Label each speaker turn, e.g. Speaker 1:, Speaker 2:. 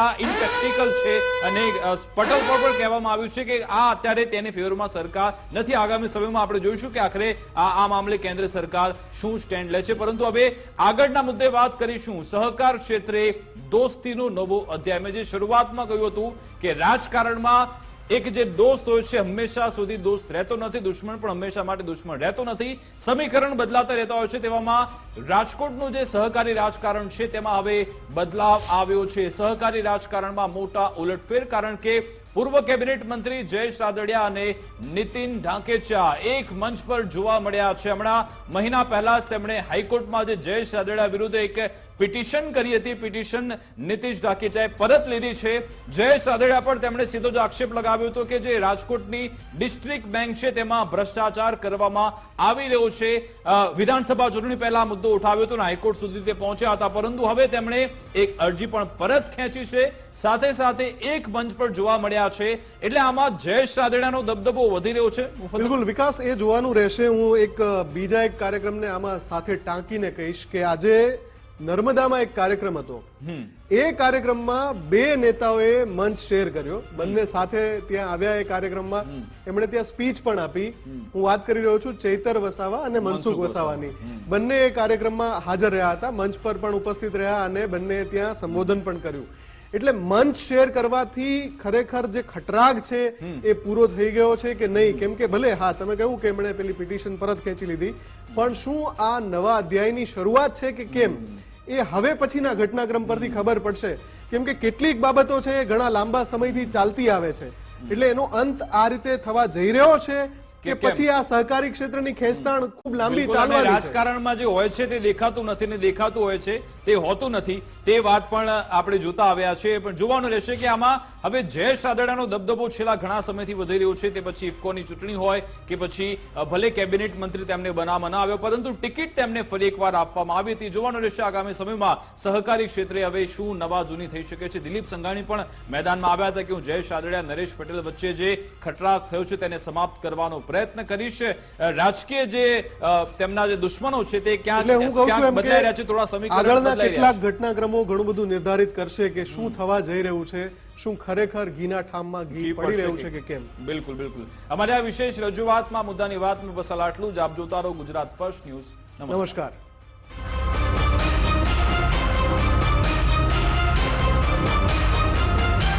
Speaker 1: આ છે અને પટલ પર પણ કહેવામાં આવ્યું છે કે આ અત્યારે તેની ફેવરમાં સરકાર નથી. આગામી સમયમાં આપણે જોઈશું કે આખરે આ મામલે કેન્દ્ર સરકાર શું સ્ટેન્ડ લે છે. પરંતુ હવે આગળના મુદ્દે વાત કરીશું. સહકાર ક્ષેત્રે દોસ્તીનો નવો અધ્યાય. મેં જે શરૂઆતમાં કહ્યું હતું કે રાજકારણમાં એક જે દોસ્ત હોય છે, હંમેશા સુધી દોસ્ત રહેતો નથી, દુશ્મન પણ હંમેશા માટે દુશ્મન રહેતો નથી. સમીકરણ બદલાતા રહેતા હોય છે તેવામાં રાજકોટનું જે સહકારી રાજકારણ છે, તેમાં હવે બદલાવ આવ્યો છે. સહકારી રાજકારણમાં મોટા ઉલટફેર કારણ કે પૂર્વ કેબિનેટ મંત્રી જયેશ રાદડિયા અને નીતિન ઢાંકેચા એક મંચ પર જોવા મળ્યા છે. હમણાં મહિના પહેલા જ તેમણે હાઈકોર્ટમાં જે જયેશ રાદડિયા વિરુદ્ધ એક પિટિશન કરી હતી. પિટિશન નીતિશ ઢાકેચાએ પરત લીધી છે. જયેશ રાદડિયા પર તેમણે સીધો જ આક્ષેપ લગાવ્યો હતો કે જે રાજકોટની ડિસ્ટ્રિક્ટ બેંક છે તેમાં ભ્રષ્ટાચાર કરવામાં આવી રહ્યો છે. વિધાનસભા ચૂંટણી પહેલા મુદ્દો ઉઠાવ્યો હતો અને હાઈકોર્ટ સુધી તે પહોંચ્યા હતા. પરંતુ હવે તેમણે એક અરજી પણ પરત ખેંચી છે. સાથે સાથે એક મંચ પર જોવા મળ્યા છે. એટલે આમાં જયેશ રાદડિયાનો દબદબો વધી રહ્યો છે.
Speaker 2: બિલકુલ વિકાસ એ જોવાનું રહેશે. હું એક બીજા એક કાર્યક્રમને આમાં સાથે ટાંકીને કહીશ કે આજે નર્મદામાં એક કાર્યક્રમ હતો. એ કાર્યક્રમમાં બે નેતાઓએ મંચ શેર કર્યો. બંને સાથે ત્યાં આવ્યા એ કાર્યક્રમમાં. એમણે ત્યાં સ્પીચ પણ આપી. હું વાત કરી રહ્યો છું ચૈતર વસાવા અને મનસુખ વસાવાની. બંને એ કાર્યક્રમમાં હાજર રહ્યા હતા મંચ પર પણ ઉપસ્થિત રહ્યા અને બંને ત્યાં સંબોધન પણ કર્યું. એટલે મંચ શેર કરવાથી ખરેખર જે ખટરાગ છે એ પૂરો થઈ ગયો છે કે નહીં? કેમ કે ભલે હા તમે કહ્યું કે એમણે પેલી પિટિશન પરત ખેંચી લીધી પણ શું આ નવા અધ્યાયની શરૂઆત છે કે કેમ? એ હવે પછીના ઘટનાક્રમ પરથી ખબર પડશે. કેમ કે કેટલીક બાબતો છે એ ઘણા લાંબા સમયથી ચાલતી આવે છે. એટલે એનો અંત આ રીતે થવા જઈ રહ્યો છે. કે પછી આ સહકારી ક્ષેત્રની ખેંચતાણ ખૂબ લાંબી ચાલવાની
Speaker 1: રાજકારણમાં જે હોય છે તે દેખાતું નથી ને દેખાતું હોય છે તે હોતું નથી. તે વાત પણ આપણે જોતા આવ્યા છે પણ જોવાનું રહેશે કે આમાં હવે જયેશ રાદડાનો દબદબો છેલ્લા ઘણા સમયથી વધી રહ્યો છે. તે પછી ઇફકોની ચૂંટણી હોય કે પછી ભલે કેબિનેટ મંત્રી તેમને બનાવવામાં આવ્યો પરંતુ ટિકિટ તેમને ફરી એકવાર આપવામાં આવી હતી. જોવાનું રહેશે આગામી સમયમાં સહકારી ક્ષેત્રે હવે શું નવા જૂની થઈ શકે છે. દિલીપ સંઘાણી પણ મેદાનમાં આવ્યા હતા કે હું જયેશ રાદડિયા નરેશ પટેલ વચ્ચે જે ખટરાક થયો છે તેને સમાપ્ત કરવાનો પ્રયત્ન કરીશ. રાજકીય જે તેમના જે દુશ્મનો છે તે
Speaker 2: ક્યાં હું કહું છું
Speaker 1: બદલાઈ રહ્યા છે થોડા સમીકરણ
Speaker 2: આગળના કેટલાક ઘટનાક્રમો ઘણું બધું નિર્ધારિત કરશે કે શું થવા જઈ રહ્યું છે શું ખરેખર ઘીના ઠામમાં ઘી પડી રહ્યું છે કે કેમ?
Speaker 1: બિલકુલ બિલકુલ. અમારી આ વિશેષ રજૂઆતમાં મુદ્દાની વાતમાં બસ આટલું જ. આપ જોતા રહો ગુજરાત ફર્સ્ટ ન્યૂઝ.
Speaker 2: નમસ્કાર.